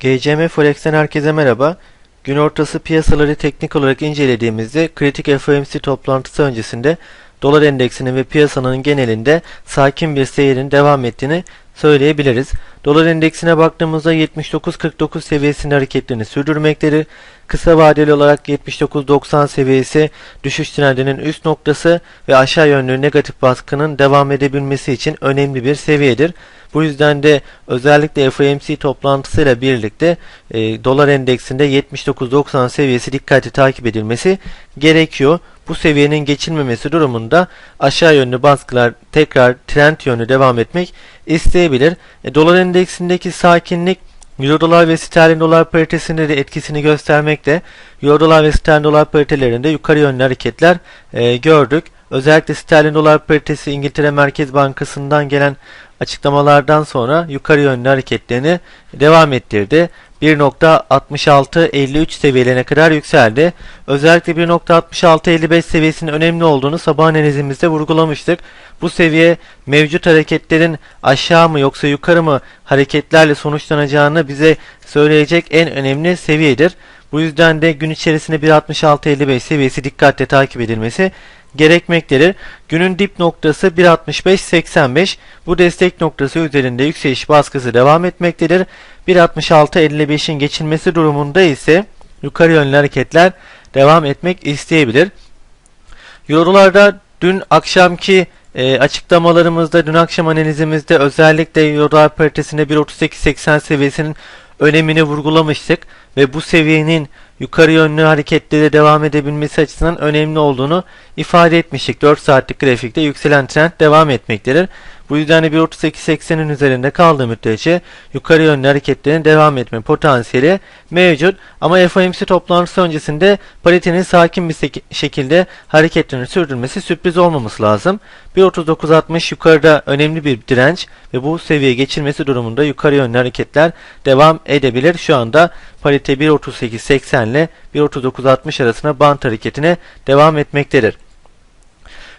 GCM Forex'ten herkese merhaba. Gün ortası piyasaları teknik olarak incelediğimizde kritik FOMC toplantısı öncesinde dolar endeksinin ve piyasanın genelinde sakin bir seyrin devam ettiğini söyleyebiliriz. Dolar endeksine baktığımızda 79.49 seviyesinde hareketlerini sürdürmektedir. Kısa vadeli olarak 79.90 seviyesi düşüş trendinin üst noktası ve aşağı yönlü negatif baskının devam edebilmesi için önemli bir seviyedir. Bu yüzden de özellikle FOMC toplantısıyla birlikte e, dolar endeksinde 79.90 seviyesi dikkatli takip edilmesi gerekiyor. Bu seviyenin geçilmemesi durumunda aşağı yönlü baskılar tekrar trend yönlü devam etmek isteyebilir. E, dolar endeksindeki sakinlik Euro dolar ve sterlin dolar paritesinde de etkisini göstermekte. Euro dolar ve sterlin dolar paritelerinde yukarı yönlü hareketler e, gördük. Özellikle sterlin dolar paritesi İngiltere Merkez Bankası'ndan gelen açıklamalardan sonra yukarı yönlü hareketlerini devam ettirdi. 1.6653 seviyelerine kadar yükseldi. Özellikle 1.6655 seviyesinin önemli olduğunu sabah analizimizde vurgulamıştık. Bu seviye mevcut hareketlerin aşağı mı yoksa yukarı mı hareketlerle sonuçlanacağını bize söyleyecek en önemli seviyedir. Bu yüzden de gün içerisinde 1.6655 seviyesi dikkatle takip edilmesi gerekmektedir. Günün dip noktası 1.65.85. Bu destek noktası üzerinde yükseliş baskısı devam etmektedir. 1.66.55'in geçilmesi durumunda ise yukarı yönlü hareketler devam etmek isteyebilir. Eurolarda dün akşamki e, açıklamalarımızda, dün akşam analizimizde özellikle Euro paritesinde 1.38.80 seviyesinin önemini vurgulamıştık ve bu seviyenin yukarı yönlü hareketlere devam edebilmesi açısından önemli olduğunu ifade etmiştik. 4 saatlik grafikte yükselen trend devam etmektedir. Bu yüzden de 1.38.80'in üzerinde kaldığı müddetçe yukarı yönlü hareketlerin devam etme potansiyeli mevcut. Ama FOMC toplantısı öncesinde paritenin sakin bir şekilde hareketlerini sürdürmesi sürpriz olmaması lazım. 1.39.60 yukarıda önemli bir direnç ve bu seviye geçilmesi durumunda yukarı yönlü hareketler devam edebilir. Şu anda parite 1.38.80 ile 1.39.60 arasında bant hareketine devam etmektedir.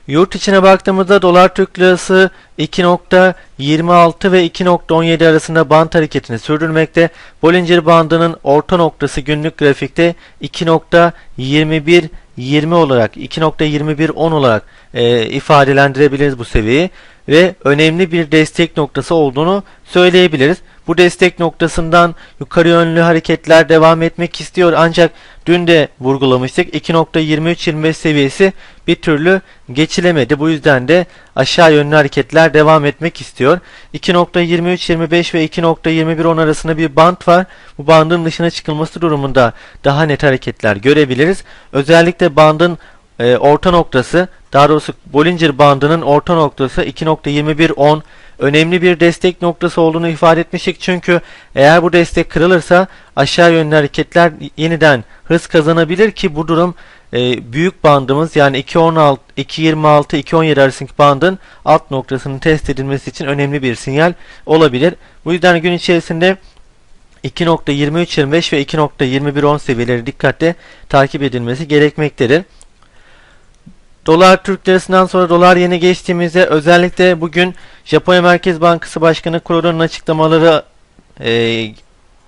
Yurt içine baktığımızda dolar Türk lirası 2.26 ve 2.17 arasında band hareketini sürdürmekte. Bollinger bandının orta noktası günlük grafikte 2.21 20 olarak 2.2110 olarak e, ifadelendirebiliriz bu seviyeyi ve önemli bir destek noktası olduğunu söyleyebiliriz. Bu destek noktasından yukarı yönlü hareketler devam etmek istiyor ancak dün de vurgulamıştık 2.23-25 seviyesi bir türlü geçilemedi. Bu yüzden de aşağı yönlü hareketler devam etmek istiyor. 2.23-25 ve 2.21-10 arasında bir band var. Bu bandın dışına çıkılması durumunda daha net hareketler görebiliriz. Özellikle bandın e, orta noktası daha doğrusu Bollinger bandının orta noktası 2.2110 önemli bir destek noktası olduğunu ifade etmiştik. Çünkü eğer bu destek kırılırsa aşağı yönlü hareketler yeniden hız kazanabilir ki bu durum e, büyük bandımız yani 2.16, 2.26, 2.17 arasındaki bandın alt noktasının test edilmesi için önemli bir sinyal olabilir. Bu yüzden gün içerisinde 2.2325 ve 2.2110 seviyeleri dikkatle takip edilmesi gerekmektedir. Dolar Türk Lirası'ndan sonra dolar yeni geçtiğimizde özellikle bugün Japonya Merkez Bankası Başkanı Kurodan'ın açıklamaları e,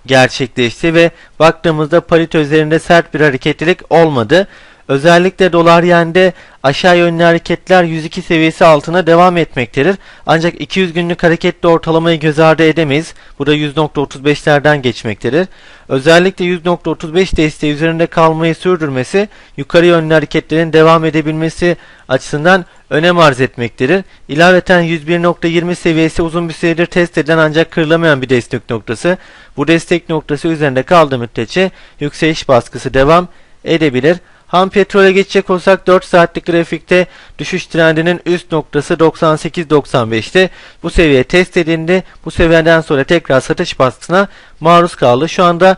gerçekleşti ve baktığımızda parite üzerinde sert bir hareketlilik olmadı. Özellikle dolar yende aşağı yönlü hareketler 102 seviyesi altına devam etmektedir. Ancak 200 günlük hareketli ortalamayı göz ardı edemeyiz. Bu da 100.35'lerden geçmektedir. Özellikle 100.35 desteği üzerinde kalmayı sürdürmesi yukarı yönlü hareketlerin devam edebilmesi açısından önem arz etmektedir. İlaveten 101.20 seviyesi uzun bir süredir test edilen ancak kırılamayan bir destek noktası. Bu destek noktası üzerinde kaldığı müddetçe yükseliş baskısı devam edebilir. Ham petrole geçecek olsak 4 saatlik grafikte düşüş trendinin üst noktası 98.95'te. Bu seviye test edildi. Bu seviyeden sonra tekrar satış baskısına maruz kaldı. Şu anda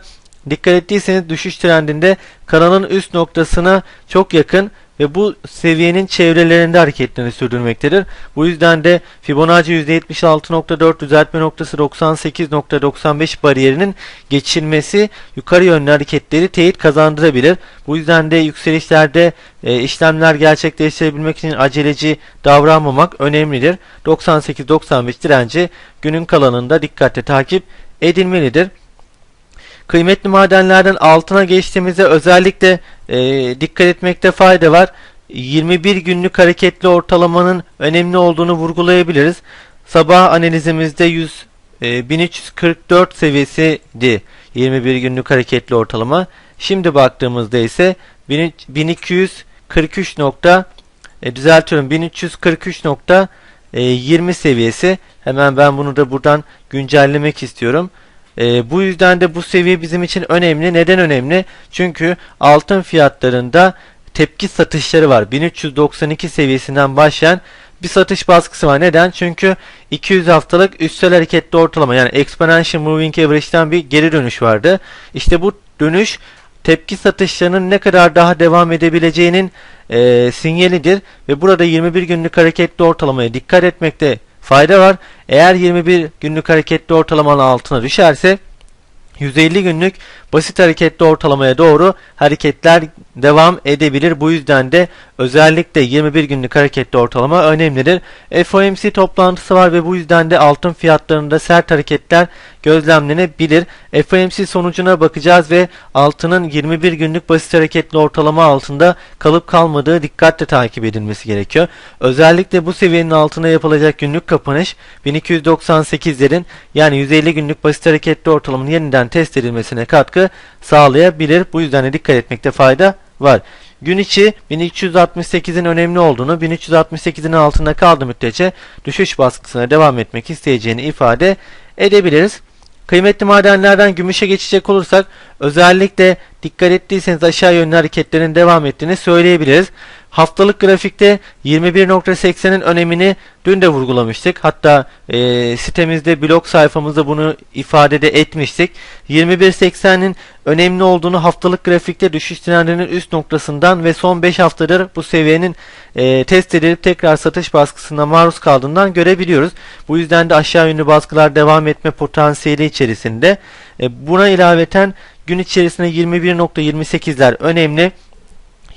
dikkat ettiyseniz düşüş trendinde kanalın üst noktasına çok yakın ve bu seviyenin çevrelerinde hareketlerini sürdürmektedir. Bu yüzden de Fibonacci %76.4 düzeltme noktası 98.95 bariyerinin geçilmesi yukarı yönlü hareketleri teyit kazandırabilir. Bu yüzden de yükselişlerde e, işlemler gerçekleştirebilmek için aceleci davranmamak önemlidir. 98-95 direnci günün kalanında dikkatle takip edilmelidir. Kıymetli madenlerden altına geçtiğimizde özellikle e, dikkat etmekte fayda var. 21 günlük hareketli ortalamanın önemli olduğunu vurgulayabiliriz. Sabah analizimizde 100 e, 1344 seviyesiydi 21 günlük hareketli ortalama. Şimdi baktığımızda ise 1243 nokta e, düzeltiyorum 1343.20 seviyesi. Hemen ben bunu da buradan güncellemek istiyorum. E, bu yüzden de bu seviye bizim için önemli. Neden önemli? Çünkü altın fiyatlarında tepki satışları var. 1392 seviyesinden başlayan bir satış baskısı var. Neden? Çünkü 200 haftalık üstel hareketli ortalama yani exponential moving average'den bir geri dönüş vardı. İşte bu dönüş tepki satışlarının ne kadar daha devam edebileceğinin e, sinyalidir ve burada 21 günlük hareketli ortalamaya dikkat etmekte fayda var. Eğer 21 günlük hareketli ortalamanın altına düşerse 150 günlük basit hareketli ortalamaya doğru hareketler devam edebilir. Bu yüzden de özellikle 21 günlük hareketli ortalama önemlidir. FOMC toplantısı var ve bu yüzden de altın fiyatlarında sert hareketler gözlemlenebilir. FOMC sonucuna bakacağız ve altının 21 günlük basit hareketli ortalama altında kalıp kalmadığı dikkatle takip edilmesi gerekiyor. Özellikle bu seviyenin altına yapılacak günlük kapanış 1298'lerin yani 150 günlük basit hareketli ortalamanın yeniden test edilmesine katkı sağlayabilir. Bu yüzden de dikkat etmekte fayda var. Gün içi 1368'in önemli olduğunu, 1368'in altında kaldı müddetçe düşüş baskısına devam etmek isteyeceğini ifade edebiliriz. Kıymetli madenlerden gümüşe geçecek olursak özellikle dikkat ettiyseniz aşağı yönlü hareketlerin devam ettiğini söyleyebiliriz. Haftalık grafikte 21.80'in önemini dün de vurgulamıştık. Hatta e, sitemizde blog sayfamızda bunu ifade de etmiştik. 21.80'in önemli olduğunu haftalık grafikte düşüş trendinin üst noktasından ve son 5 haftadır bu seviyenin e, test edilip tekrar satış baskısına maruz kaldığından görebiliyoruz. Bu yüzden de aşağı yönlü baskılar devam etme potansiyeli içerisinde. E, buna ilaveten gün içerisinde 21.28'ler önemli.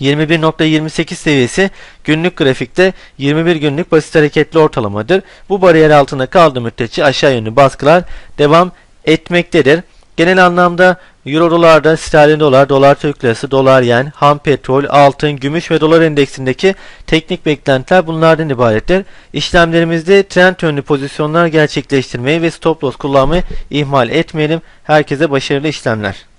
21.28 seviyesi günlük grafikte 21 günlük basit hareketli ortalamadır. Bu bariyer altında kaldığı müddetçe aşağı yönlü baskılar devam etmektedir. Genel anlamda Euro dolarda, sterlin dolar, dolar Türk lirası, dolar yen, ham petrol, altın, gümüş ve dolar endeksindeki teknik beklentiler bunlardan ibarettir. İşlemlerimizde trend yönlü pozisyonlar gerçekleştirmeyi ve stop loss kullanmayı ihmal etmeyelim. Herkese başarılı işlemler.